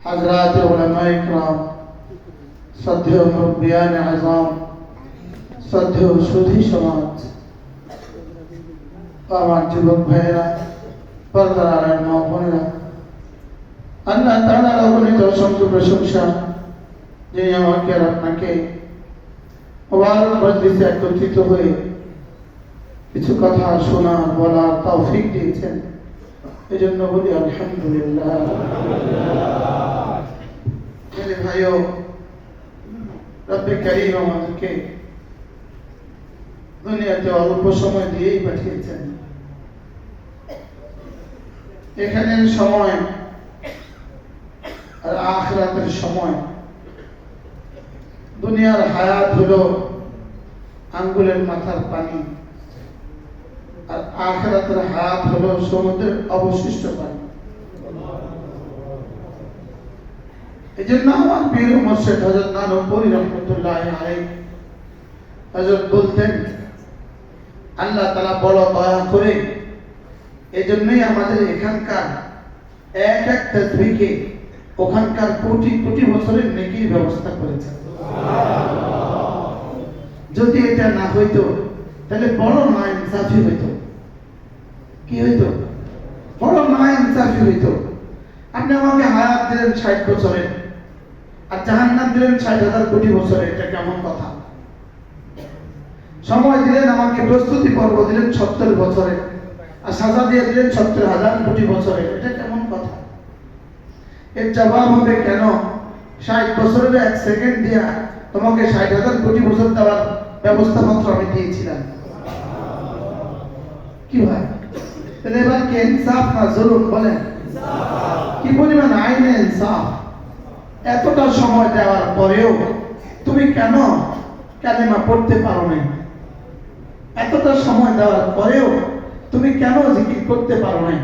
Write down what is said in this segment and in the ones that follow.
حضرات علماء کرام শ্রদ্ধেয় মুরব্বিয়ান আজম শ্রদ্ধেয় সুধী সমাজ ও আমার যুবক ভাইয়েরা পর্দার আড়ার মা বোনেরা আল্লাহ তাআলার অগণিত অসংখ্য প্রশংসা যিনি আমাকে আর আপনাকে মোবারক মজলিসে একত্রিত হয়ে কিছু কথা শোনা বলার তৌফিক দিয়েছেন এই জন্য বলি আলহামদুলিল্লাহ। ভাইও, রব্বে করিম আমাদেরকে দুনিয়াতে অল্প সময় দিয়েই পাঠিয়েছেন। এখানে সময় আর আখরাতের সময়। দুনিয়ার হায়াত হলো আঙ্গুলের মাথার পানি। আর আখরাতের হায়াত হলো সমুদ্রের অবশিষ্ট পানি। এই জন্য আমার বীর মোর্শেদ হজরত নানপুরি রহমতুল্লাহ আলাই হজরত বলতেন, আল্লাহ তালা বড় দয়া করে এই জন্যই আমাদের এখানকার এক এক তসবিকে ওখানকার কোটি কোটি বছরের নেকির ব্যবস্থা করেছেন। যদি এটা না হইতো তাহলে বড় না ইনসাফি হইতো। কি হইতো? বড় না ইনসাফি হইতো। আপনি আমাকে হায়াত দিলেন ষাট বছরে আর জাহান্নাম দিলেন ষাট হাজার কোটি বছরে এটা কেমন কথা? সময় দিলেন আমাকে, প্রস্তুতি পর্ব দিলেন সত্তর বছরে আর সাজা দিয়ে দিলেন সত্তর হাজার কোটি বছরে এটা কেমন কথা? এর জবাব হবে কেন? ষাট বছরের এক সেকেন্ড দিয়া তোমাকে ষাট হাজার কোটি বছর দেওয়ার ব্যবস্থা মাত্র আমি দিয়েছিলাম। কি ভাই তাহলে এবার কি ইনসাফ না জরুর বলেন? কি পরিমাণ আইনে ইনসাফ? এতটা সময় দেওয়ার পরেও তুমি কেন কালেমা পড়তে পারো না এতটা সময় দেওয়ার পরেও তুমি কেন জিকির করতে পারো না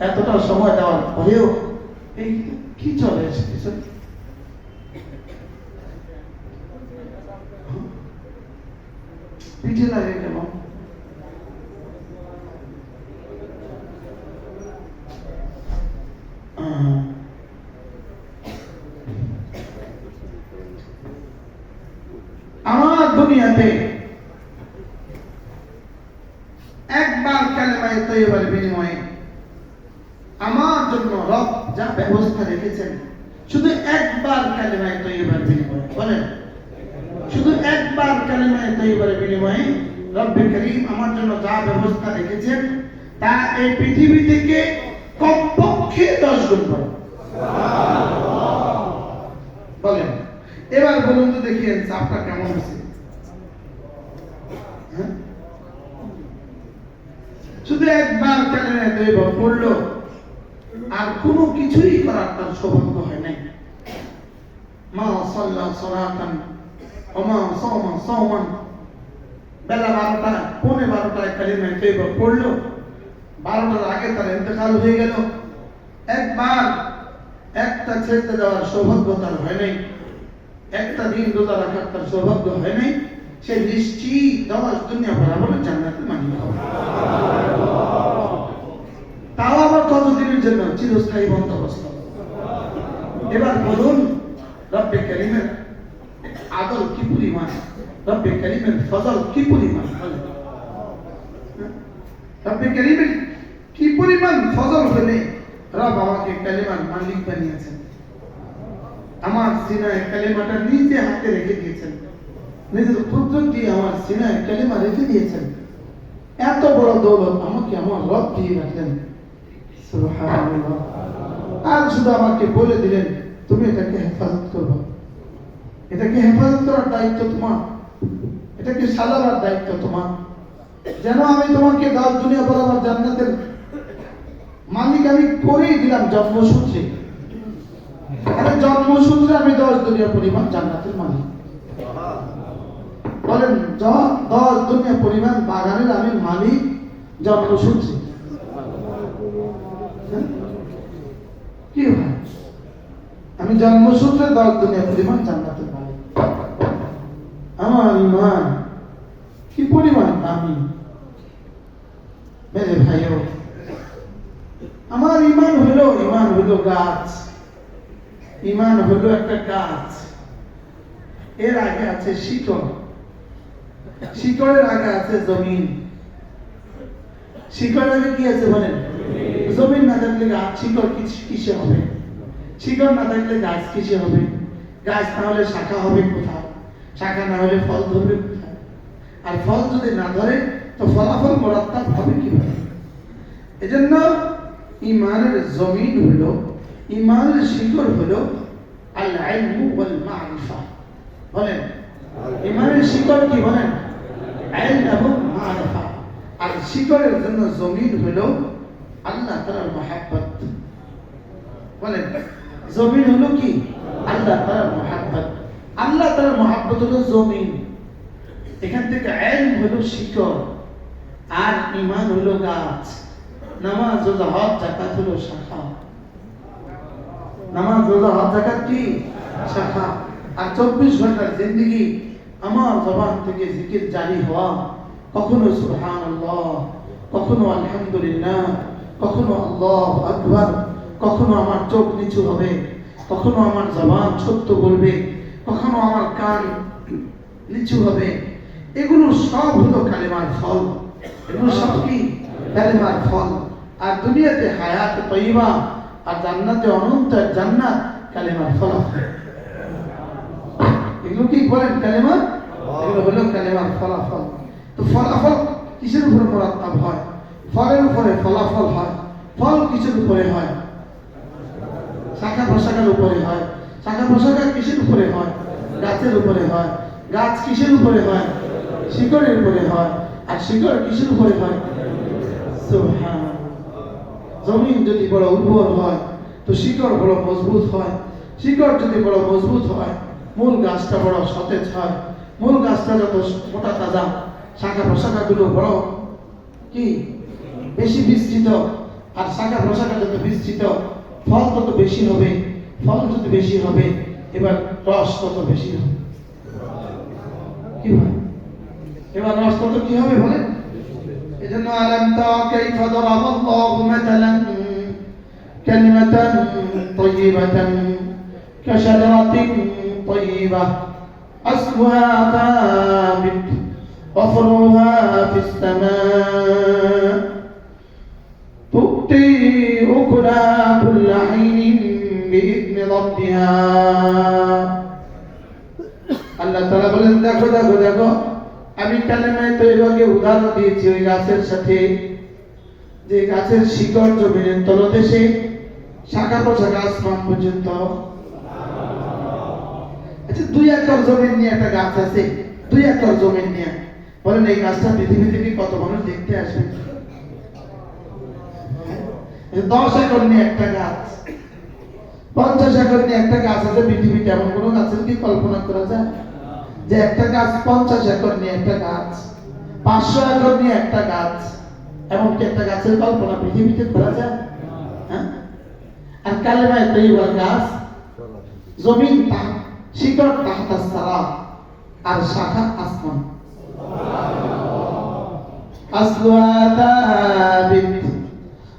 এতটা সময় দেওয়ার পরেও এই কি চলে এসেছে? পিঠে লাগে কেমন আহ, আমার দুনিয়াতে একবার কালেমায় তৈবার বিনিময়ে আমার জন্য রব যা ব্যবস্থা রেখেছেন শুধু একবার কালেমায় তৈবার বিনিময়ে বলেন শুধু একবার তৈবার বিনিময়ে রব্বে করিম আমার জন্য যা ব্যবস্থা রেখেছেন, তা এই পৃথিবী থেকে কমপক্ষে দশ গুণ বড়। বলেন, এবার বলুন তো দেখি চাপটা কেমন হয়েছে। হ্যাঁ? শুধু একবার কালেমে দৈব পড়ল, আর কোনো কিছুই করার তার সৌভাগ্য হয় নাই। মা সাল্লা সলাতান ওমা সওমা সওমান বেলা বারোটা পৌনে বারোটায় কালিমে দৈব পড়ল বারোটার আগে তার ইন্তেকাল হয়ে গেল একবার একটা ছেড়তে দেওয়ার সৌভাগ্য তার হয় নাই একটা দিন রোজা রাখার তার সৌভাগ্য হয় নাই সে নিশ্চিত দশ দুনিয়া বরাবর জান্নাতে মালিক হবে তাও আবার জন্য চিরস্থায়ী বন্দোবস্ত এবার বলুন রব্বে করিমের আদল কি পরিমাণ? রব্বে করিমের ফজল কি পরিমাণ। হ্যাঁ? রব্বে করিমের কি পরিমাণ ফজল হলে রব আমাকে কালিমার মালিক বানিয়েছেন? আমার সিনায় কালিমাটা নিজে হাতে রেখে দিয়েছেন। নিজের কুদরত দিয়ে আমার সিনায় কালিমা রেখে দিয়েছেন। এত বড় দৌলত আমাকে আমার রব দিয়ে রাখলেন। আর শুধু আমাকে বলে দিলেন, তুমি এটাকে হেফাজত করব। এটাকে হেফাজত করার দায়িত্ব তোমার? এটাকে সাজাবার দায়িত্ব তোমার? যেন আমি তোমাকে দশ দুনিয়া বরাবর জান্নাতের মালিক আমি করেই দিলাম জন্মসূত্রে। জন্মসূত্রে আমি দশ দুনিয়া পরিমাণ জান্নাতের মালিক। বলেন দশ দুনিয়া পরিমাণ বাগানের আমি মালিক জন্মসূত্রে। হ্যাঁ? কি ভাই? আমি জন্মসূত্রে দশ দুনিয়া পরিমাণ জান্নাতের মালিক। আমার ইমান আমার ইমান হলো ইমান হলো গাছ ইমান হলো একটা গাছ এর আগে আছে শিকড় শিকড়ের আগে আছে জমিন শিকড়ের আগে কি আছে বলেন জমিন না থাকলে গাছ শিকড় কিস- হবে শিকড় না থাকলে গাছ কিসে হবে গাছ না হলে শাখা হবে কোথাও শাখা না হলে ফল ধরবে আর ফল যদি না ধরে, তো ফলাফল মরাত্তাব হবে কীভাবে? এজন্য ইমানের জমিন হলো ইমানের শিকড় হলো আল ওয়াল মারিফা বলেন ইমানের কি বলেন? ইলম এবং মারিফা। আর শিকড়ের জন্য জমিন হলো আল্লাহ তাআলার মহব্বত। বলেন, জমিন হলো কি? আল্লাহ তাআলার মহব্বত। আল্লাহ তাআলার মহব্বত হলো জমিন। এখান থেকে ইলম হলো শিকড়, আর ইমান হলো গাছ। নামাজ রোজা হজ জাকাত হলো শাখা। নামাজ রোজা হজ জাকাত কি? শাখা। আর চব্বিশ ঘণ্টার জিন্দগি আমার জবান থেকে জিকির জারি হওয়া। কখনো সুবহান কখনো আলহামদুলিল্লাহ, কখনো আল্লাহ আকবার, কখনো আমার চোখ নিচু হবে, কখনো আমার জবান সত্য বলবে কখনো আমার কান নিচু হবে। এগুলো সব হলো কালেমার ফল। এগুলো সব কি? কালেমার ফল। আর দুনিয়াতে হায়াত আর জান্নাতে অনন্ত জান্নাত কালেমার ফলাফল। এগুলো কি বলেন কালেমা? এগুলো হলো কালেমার ফলাফল। তো ফলাফল কিসের উপরে মোরাত্তাব হয়? ফলের উপরে ফলাফল হয়। ফল কিসের উপরে হয়? শাখা প্রশাখার উপরে হয়। শাখা প্রশাখা কিসের উপরে হয়? গাছের উপরে হয়। গাছ কিসের উপরে হয়? শিকড়ের উপরে হয়। আর শিকড় কিসের উপরে হয়? জমিন যদি বড় উর্বর হয়, তো শিকড় বড় মজবুত হয়। শিকড় যদি বড় মজবুত হয়, মূল গাছটা বড় সতেজ হয়। মূল গাছটা যত মোটা তাজা শাখা প্রশাখাগুলো বড় কি? বেশি বিস্তৃত। আর শাখা প্রশাখা যত বিস্তৃত, ফল তত বেশি হবে। ফল যত বেশি হবে এবার রস তত বেশি হবে কি হয় এবার রস তত কি হবে বলেন এজন্য আলম তারা কাইফা ضرب الله مثلا كلمة طيبة كشجرة طيبة أصلها ثابت وفرعها في السماء আল্লাহ তালা বলেন, দেখো দেখো দেখো, আমি কালেমায় তৈবাকে উদাহরণ দিয়েছি ওই গাছের সাথে। যে গাছের শিকড় জমিনের তলদেশে শাখা প্রশাখা আসমান পর্যন্ত। আচ্ছা দুই একর জমির নিয়ে একটা গাছ আছে, দুই একর জমির নিয়ে। বলেন, এই গাছটা পৃথিবী থেকে কত মানুষ দেখতে আসে আচ্ছা, দশ একর নিয়ে একটা গাছ। পঞ্চাশ একর নিয়ে একটা গাছ আছে পৃথিবীতে এমন কোনো গাছের কি কল্পনা করা যায় যে একটা গাছ পঞ্চাশ একর নিয়ে একটা গাছ পাঁচশো একর নিয়ে একটা গাছ এমনকি একটা গাছের কল্পনা পৃথিবীতে করা যায় হ্যাঁ আর কালেমায় তৈবার গাছ জমিন তা শিকড় তাহতা সারা আর শাখা আসমান أصلها ثابت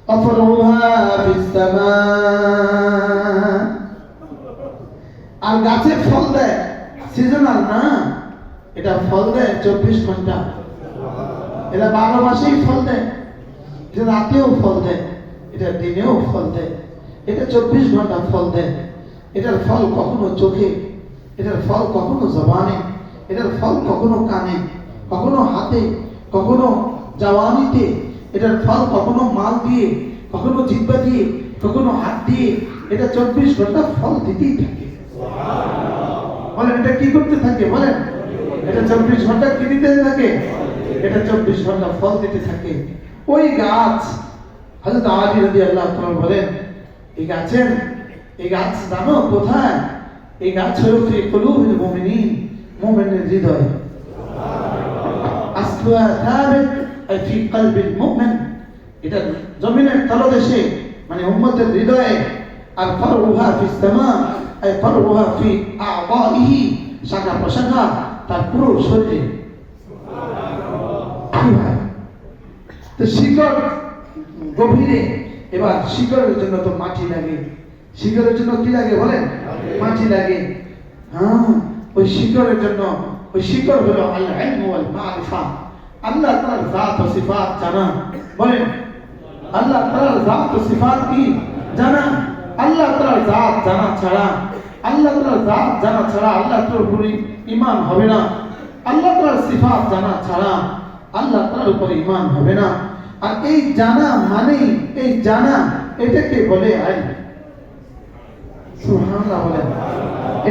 وفرعها في السماء আর গাছে ফল দেয়। সিজনাল না? এটা ফল দেয় চব্বিশ ঘণ্টা। এটা বারো মাসেই ফল দেয়। এটা রাতেও ফল দেয়। এটা দিনেও ফল দেয়। এটা চব্বিশ ঘণ্টা ফল দেয়। এটার ফল কখনো চোখে, এটার ফল কখনো জবানে, এটার ফল কখনো কানে, কখনো হাতে, কখনো জওয়ানিতে, এটার ফল কখনো মাল দিয়ে, কখনো জিব্বা দিয়ে, কখনো হাত দিয়ে, এটা চব্বিশ ঘণ্টা ফল দিতেই থাকে। বলেন, এটা কি করতে থাকে? বলেন। এটা চব্বিশ ঘণ্টা কি দিতে থাকে? এটা চব্বিশ ঘণ্টা ফল দিতে থাকে। ওই গাছ, হযরত আলী তাআলা বলেন, এই গাছের, এই গাছ জানো কোথায়? এই গাছ হলো ফি কুলুবিল মুমিনিন, মুমিনের হৃদয়। এটা জমিনের তলদেশে মানে উম্মতের হৃদয়ে আর ফারউহা ফিস সামা আই ফারউহা ফি আ'দাইহি শাখা প্রশাখা তার পুরো শরীরে। তো শিকড় গভীরে, এবার শিকড়ের জন্য তো মাটি লাগে। শিকড়ের জন্য কি লাগে বলেন? মাটি লাগে। হ্যাঁ ওই শিকড়ের জন্য, ওই শিকড় হলো আল্লাহ ওয়াল মারিফা আল্লাহ তাআলার জাত ও সিফাত জানা। বলেন, আল্লাহ তাআলার জাত ও সিফাত কি? জানা। আল্লাহ তাআলার জাত জানা ছাড়া আল্লাহ তাআলার জাত জানা ছাড়া আল্লাহ তাআলার উপরে ঈমান হবে না। আল্লাহ তাআলার সিফাত জানা ছাড়া আল্লাহ তাআলার উপরে ঈমান হবে না। আর এই জানা মানে এই জানা এটাকে বলে আইন। সুবহানাল্লাহ বলেন।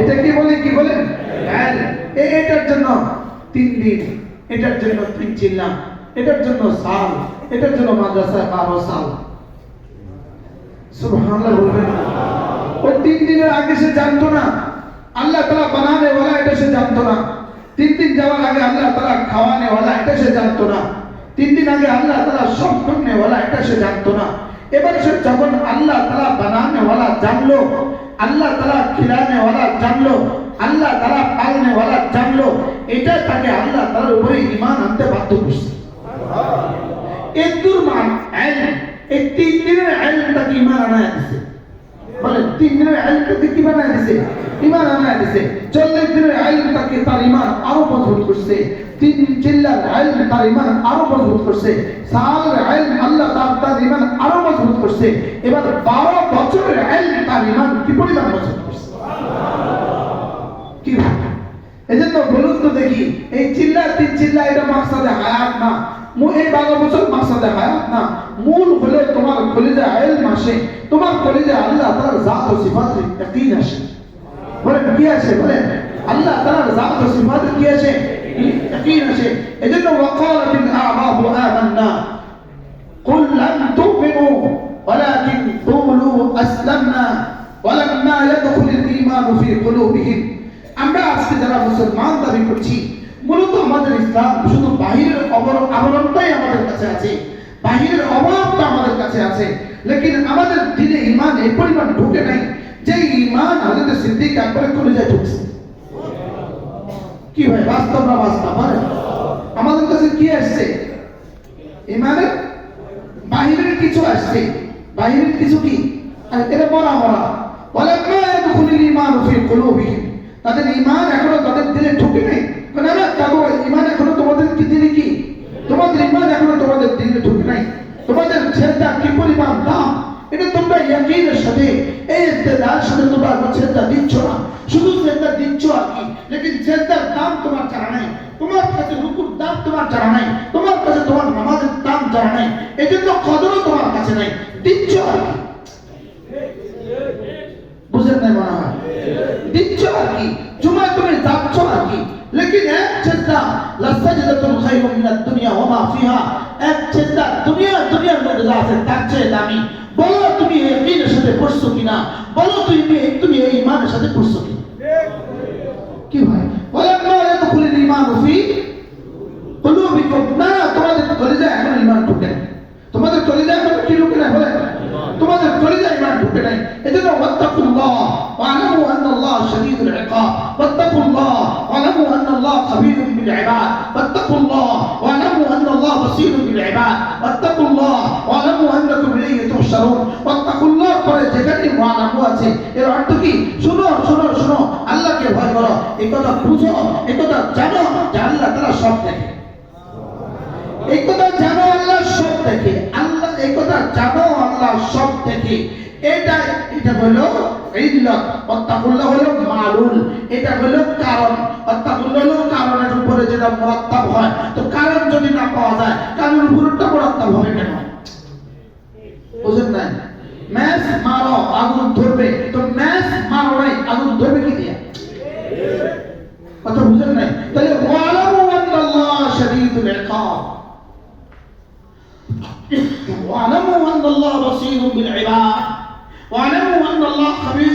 এটা কি বলে কি। এ- এটার জন্য তিন দিন, এটার জন্য তিন চিল্লা এটার জন্য সাল, এটার জন্য মাদ্রাসায় বারো সাল। সুবহানাল্লাহ বলবেন তিন দিনের আগে সে জানতো না। আল্লাহ তালা বানানে এটা সে জানতো না। তিন দিন যাওয়ার আগে আল্লাহ তালা খাওয়ানে এটা সে জানতো না। তিন দিন আগে আল্লাহ তালা সব করনে এটা সে জানতো না। এবার সে আল্লাহ তালা বানানে জানলো, আল্লাহ তালা খিলানে জানলো, আল্লাহ তালা পালনে জানলো, এটা তাকে আল্লাহ তালার উপরে ইমান আনতে বাধ্য করছে। এদুর মান ইলম এই তিন দিনের তাকে ইমান আনায় দিছে? বলেন, তিন দিনের তাকে কি দিছে? ইমান আনায় দিছে। চল্লিশ দিনের তাকে তার ইমান আরও মজবুত করছে। তিন চিল্লার ইলম তার ইমান আরও মজবুত করছে। সালের ইলম আল্লাহ ইমান আরও মজবুত করছে। এবার বারো বছরের ইলম তার ইমান কি পরিমাণ মজবুত করছে? কি এজন্য বলুন তো দেখি, এই চিল্লা তিন চিল্লা এটা মাকসাদে হায়াত না। এই বারো বছর মাকসাদে হায়াত না মূল হলে তোমার কলিজা ইলম আসে তোমার কলিজা আল্লাহ তাআলার জাত ও সিফাতের ইয়াকিন আসে বলেন কি আসে বলেন আল্লাহ তাআলার জাত ও সিফাতের কি আসে ইয়াকিন আসে এজন্য ওয়াকালাত আ'রাবু আমান্না قل لم تؤمنوا ولكن قولوا أسلمنا ولما يدخل الإيمان في قلوبهم আমরা আজকে যারা মুসলমান দাবি করছি মূলত আমাদের ইসলাম শুধু বাহিরের অবর- আমাদের কাছে আছে। বাহিরের অভাবটা আমাদের কাছে আছে। লেকিন আমাদের দিলে ইমান এই পরিমাণ ঢুকে নাই, যে ইমান সিদ্দিক আকবর করে যায় ঢুকছে। কি ভাই বাস্তব না বাস্তব? বলেন? আমাদের কাছে কি আসছে? ইমানের বাহিরের কিছু আসছে। বাহিরের কিছু কি? এটা মরা মরা। বলে কুলুবিহিম। তাদের ঈমান এখনও তাদের দিলে ঢুকে নাই মানে না তাবো ঈমান এখনও তোমাদের কি দিলে কি তোমাদের ঈমান দিলে ঢুকে নাই। তোমাদের ছেদা কি পরিমাণ দাম? এটা তোমরা ইয়াকিনের সাথে এই ইস্তেদার সাথে তোমরা ছেদা দিচ্ছ না। শুধু ছেদা দিচ্ছ আর কি। লেকিন ছেদার দাম তোমার জানা নাই। তোমার কাছে রুকুর দাম তোমার জানা নাই। তোমার কাছে তোমার নামাজের দাম জানা নাই। এজন্য কদরও তোমার কাছে নাই। দিচ্ছ আর কি। বুঝেন নাই মনে হয়? দিচ্ছ আর কি। জুমায় তুমি যাচ্ছ আর কি। লেকিন এক চেষ্টা লাসাজদাতুল খায়রু মিনাদ দুনিয়া ওয়া মা ফিহা। এক চেষ্টা, দুনিয়া, দুনিয়ার মধ্যে যা আছে তার চেয়ে দামি। বলো তুমি এই ইয়াকিনের সাথে পড়ছো কিনা? বলো তুমি তুমি এই ইমানের সাথে পড়ছো কিনা? কি ভাই? না ইয়াদখুলুল ঈমানু ফি কুলুবিকুম। না তোমাদের কলিজায় এখন ঈমান ঢুকে তোমাদের কলিজায় এখন কি ঢুকে নাই? বলেন তোমাদের কলিজায় ঈমান ঢুকে নাই। এজন্য ওয়াত্তাকুল্লাহ, ওয়ালামু আন্নাল্লাহ শাদীদুল ইকাব ওয়াত্তাকুল্লাহ, ওয়ালামু আন্নাল্লাহ খাবীরুম বিল ইবাদ। ওয়াত্তাকুল্লাহ, ওয়ালামু আন্নাল্লাহ বাসীরুম বিল ইবাদ। ওয়াত্তাকুল্লাহ, ওয়ালামু আন্নাকুম ইলাইহি তুহশারুন ওয়াত্তাকুল্লাহ পরে যেখানে ওয়ালামু আছে, এর অর্থ কি? শুনো শুনো শুনো, আল্লাহকে ভয় করো। এই কথা বুঝো, এই কথা জানো যে আল্লাহ তারা সব দেখে। এই কথা জানো, আল্লাহ সব দেখে। আল্লাহ এই কথা জানো সব দেখে এটা এটা হলো ইল্লাত অত্তাকুল্লাহ হলো মালুল, এটা হলো কারণ। অত্তাকুল্লাহ হলো কারণের উপরে যেটা মুরাত্তাব হয়। তো কারণ যদি না পাওয়া যায়, কারণের উপরটা মুরাত্তাব হবে কেন? বুঝেন নাই? ম্যাচ মারো, আগুন ধরবে। তো ম্যাচ মারো নাই, আগুন ধরবে কি দিয়া? কথা বুঝেন নাই? তাহলে ওয়ালামু আন্নাল্লাহ শাদীদুল ইকাব واعلموا ان الله بصير بالعباد واعلموا ان الله خبير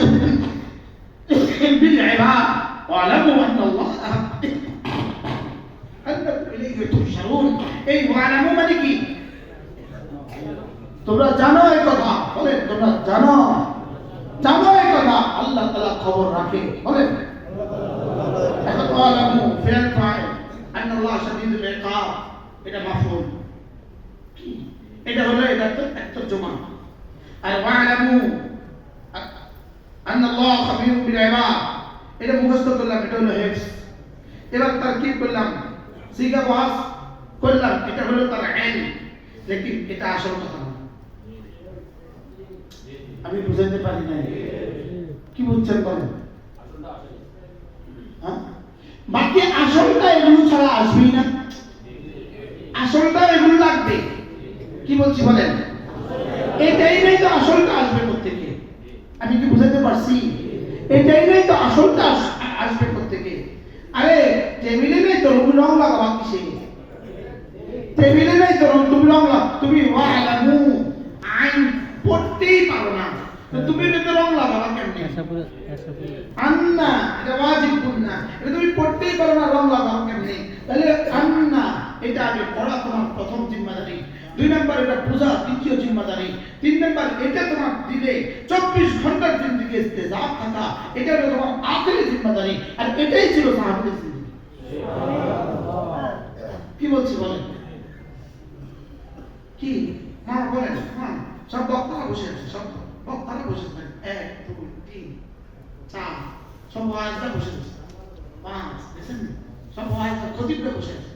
بالعباد واعلموا ان الله انكم اليه تحشرون এই ওয়ালামু মানে কি তোমরা জানো এই কথা বলেন তোমরা জানো জানো এই কথা আল্লাহ তাআলা খবর রাখে বলেন এখন ওয়ালামু ফিল ফাইল আন আল্লাহ শাদীদুল ইকাব এটা মাফহুম এটা হলো, এটা তো একটা জমা আর ওয়ালামু আন্নাল্লাহ খাবীরুম বিল ইবাদ এটা মুখস্থ করলাম, এটা হলো হিফজ। এবার তারকিব করলাম সিগা ওয়াজ করলাম, এটা হলো তার ইলম লেকিন এটা আসল কথা না। আমি বুঝাইতে পারি নাই। কি বুঝছেন বলেন? হ্যাঁ? বাকি আসলটা এগুলো ছাড়া আসবেই না। আসলটা এগুলো লাগবে। কি বলছি বলেন? এটাই নাই তো আসলটা আসবে থেকে আমি কি বুঝাতে পারছি? এটাই নাই তো আসলটা আস- আসবে থেকে আরে টেবিলে নেই তো রং লাগাবা কিসে? টেবিলে নেই তো রং তুমি রং লাগ তুমি ওয়ালামু আইন পড়তেই পারো না। তুমি এটাতে রং লাগাবা কেমনে? আন্না এটা ওয়াজিব গুন্না। এটা তুমি পড়তেই পারো না রং লাগাও কেমনে? তাহলে আন্না এটা আগে পড়া তোমার প্রথম জিম্মাদারি। দুই নম্বর এটা পূজা, দ্বিতীয় জিম্মাদারি। তিন নম্বর, এটা তোমার দিলে চব্বিশ ঘণ্টার জিন্দিগি ইস্তেজাব থাকা। এটা হলো তোমার আখেরি জিম্মাদারি, আর এটাই ছিল সাহাবিদের কি বলছি বলেন? কি? হ্যাঁ বলেন হ্যাঁ সব বক্তারা বসে আছে, সব বক্তারা বসে আছে। এক, দুই, তিন, চার, সব বসে আছে। পাঁচ দেখছেন সব খতিবরা বসে আছে।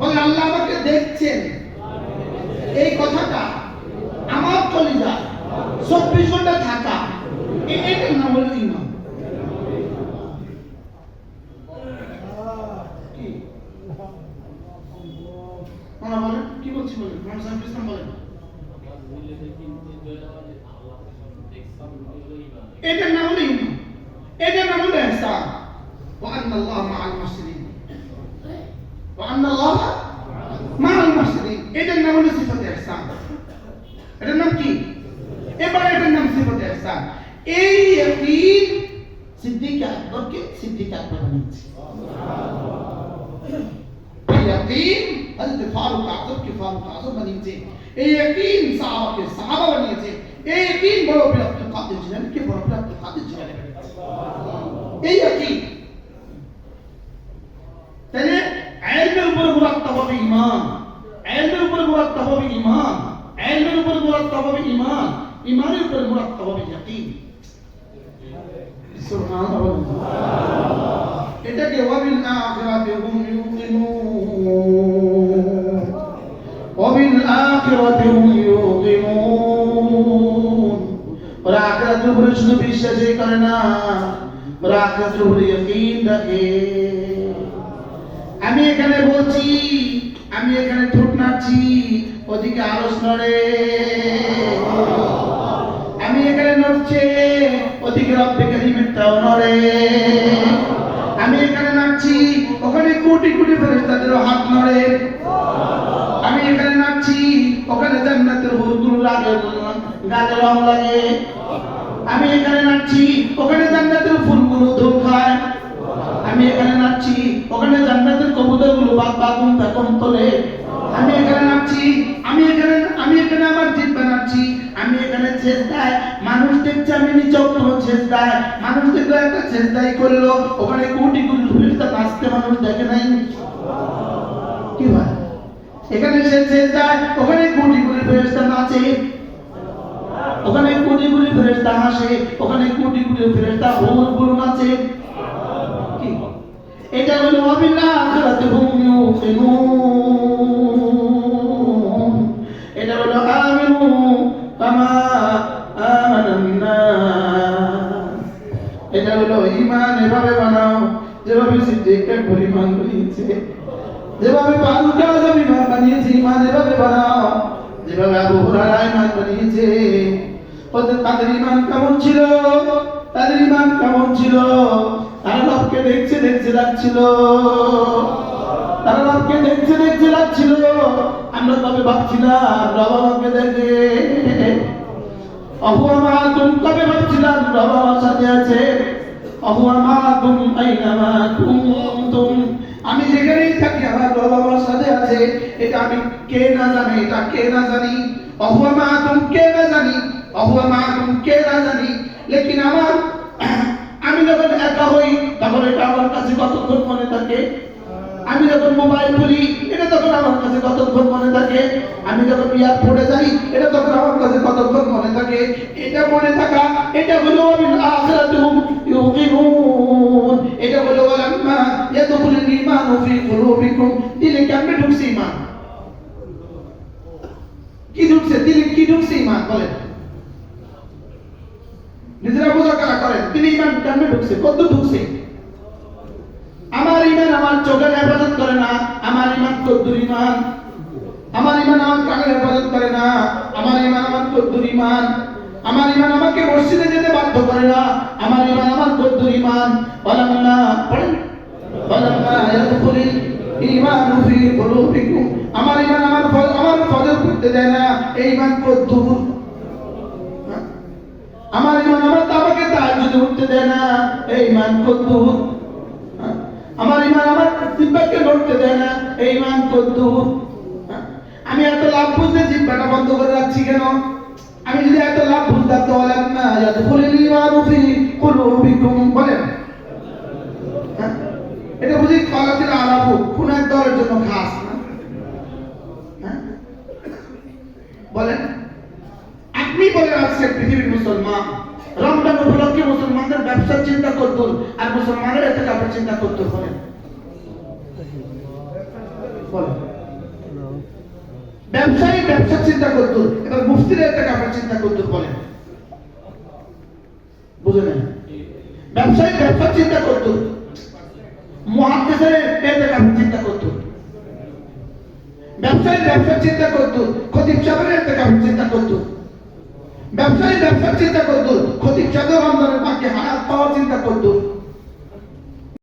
বলেন আল্লাহ আমাকে দেখছেন। এই কথাটা আমার কলিজা চব্বিশ ঘণ্টা থাকা। এটার নাম কি? এবার এটার নাম সিফাতে ইহসান এই ইয়াকিন সিদ্দিক আকবরকে সিদ্দিক আকবর বানিয়েছে। এই ইয়াকিন হযরত ফারুক আযমকে ফারুক আযম বানিয়েছে। এই ইয়াকিন সাহাবাকে সাহাবা বানিয়েছে। এই ইয়াকিন বড় বড় কাদের জিলানীকে বড় বড় কাদের জিলানী এই ইয়াকিন তাহলে এলমের উপরে মুরাত্তাব হবে ঈমান। এলমের উপরে মুরাত্তাব হবে ঈমান। এলমের উপরে মুরাত্তাব হবে ঈমান, ঈমানের উপরে মুরাত্তাব হবে ইয়াকিন। এটাকে হুম হুম ওরা উপরে শুধু বিশ্বাসই করে না, ওরা আখিরাতের উপরে ইয়াকিন রাখে। আমি এখানে বলছি, আমি এখানে ঠোঁট নাড়ছি। ওদিকে আরস নড়ে আমি এখানে নড়ছে ওদিকে রব্বে কারিমের নড়ে। আমি এখানে নাচছি ওখানে কোটি কোটি ফেরেশতাদেরও হাত নড়ে। আমি এখানে নাচছি ওখানে জান্নাতের হুরগুলো লাগে গালে রং লাগে। আমি এখানে নাচছি ওখানে জান্নাতের ফুলগুলো ধূপ খায়। আমি এখানে নাচছি ওখানে জান্নাতের কবুতরগুলো বাপ বাগুন বেকম তোলে। আমি এখানে নাচছি আমি এখানে আমি এখানে আমার জিব্বা নাচছি আমি এখানে ছেজদায় মানুষ দেখছে আমি কোনো ছেজদায় মানুষ দেখল একটা ছেজদাই করল। ওখানে কোটি কোটি ফেরেশতা নাচতে মানুষ দেখে নাই। কি হয়? এখানে সে ছেজদায় ওখানে কোটি কোটি ফেরেশতা নাচে। ওখানে কোটি কোটি ফেরেশতা হাসে, ওখানে কোটি কোটি ফেরেশতা হুর হুর নাচে। এটা হলো ওয়াবিল্লাহ আখিরাতে হুম এটা হলো আমিনু, কামা ঈমান এভাবে বানাও, যেভাবে সিদ্দিক আকবর ঈমান বানিয়েছে, যেভাবে আযম ঈমান বানিয়েছে, ঈমান এভাবে বানাও, যেভাবে আবু হুরায়রা ঈমান বানিয়েছে তাদের ঈমান কেমন ছিল? তাদের ঈমান কেমন ছিল? তারা রবকে দেখছে দেখছে যাচ্ছিল। তারা রবকে দেখছে দেখছে যাচ্ছিল। আমরা তবে ভাবছিলাম রব আমাকে দেখে। অহুয়া মাকুম কবে ভাবছিলাম বাবা আমার সাথে আছে। আমি যেখানেই থাকি, আমার বাবা আমার সাথে আছে। এটা আমি কে না জানি, এটা কে না জানি? অহুয়া মা তুম কে না জানি? অহুয়া মা তুম কে না জানি? লেকিন আমার, আমি যখন একা হই, তখন এটা আমার কাছে কতক্ষণ মনে থাকে? আমি যখন মোবাইল খুলি, এটা তখন আমার কাছে কতক্ষণ মনে থাকে। আমি যখন বিয়ার পড়ে যাই, এটা তখন আমার কাছে কতক্ষণ মনে থাকে। এটা মনে থাকা, এটা হলো এটা হলো ওয়ালাম্মা ইয়াদখুলুল ঈমানু ফি কুলুবিকুম। দিলে কেমনে ঢুকছে ঈমান? কি ঢুকছে? দিলে কি ঢুকছে ঈমান? বলেন। নিজেরা বোঝাকারা করেন তিনি ঈমান কেমনে ঢুকছে? কত ঢুকছে? আমার ইমান আমার চোখের হেফাজত করে না, আমার ইমান কদ্দুর ইমান আমার ইমান আমার কানের হেফাজত করে না, আমার ইমান আমার কদ্দুর ইমান আমার ইমান আমাকে মসজিদে যেতে বাধ্য করে না, আমার ইমান আমার কদ্দুর ইমান ওয়ালাম্মা পড়েন। ওয়ালাম্মা ইয়াদখুলিল ঈমানু ফি কুলুবিকুম। আমার ইমান আমার ফ- আমার ফজর করতে দেয় না, এই ইমান কদ্দুর। হ্যাঁ? আমার ইমান আমার তাবাকে তাহাজ্জুদে উঠতে দেয় না, এই ইমান কদ্দুর? আমার ইমান আমার জিব্বাকে লড়তে দেয় না। এই ইমান কদ্দুর হ্যাঁ? আমি এত লাভ বুঝতে জিব্বাটা বন্ধ করে রাখছি কেন? আমি যদি এত লাভ বুঝতাম তো বলেন না ইয়াদখুলুল ঈমানু ফি কুলুবিকুম, বলেন। হ্যাঁ? এটা বুঝি কলাতিল আরাবু কোন এক দলের জন্য খাস না হ্যাঁ? বলেন আপনি বলেন আজকে পৃথিবীর মুসলমান রমজান উপলক্ষে মুসলমানদের ব্যবসার চিন্তা করতুন আর মুসলমানের এতে কাপড় চিন্তা করতুন বলেন। ব্যবসায়ী ব্যবসার চিন্তা করতুন এবার মুফতির এতে কাপড় চিন্তা করতুন বলেন। ব্যবসায়ী ব্যবসার চিন্তা করতুন মহাদেশের এতে কাপড় চিন্তা করতুন ব্যবসায়ী ব্যবসার চিন্তা করতো, খতিব সাহেবের এতে কাপড় চিন্তা করতো? ব্যবসায়ী ব্যবসার চিন্তা করতো ক্ষতির সাথে রমজানের পাখি হায়াত পাওয়ার চিন্তা করতো।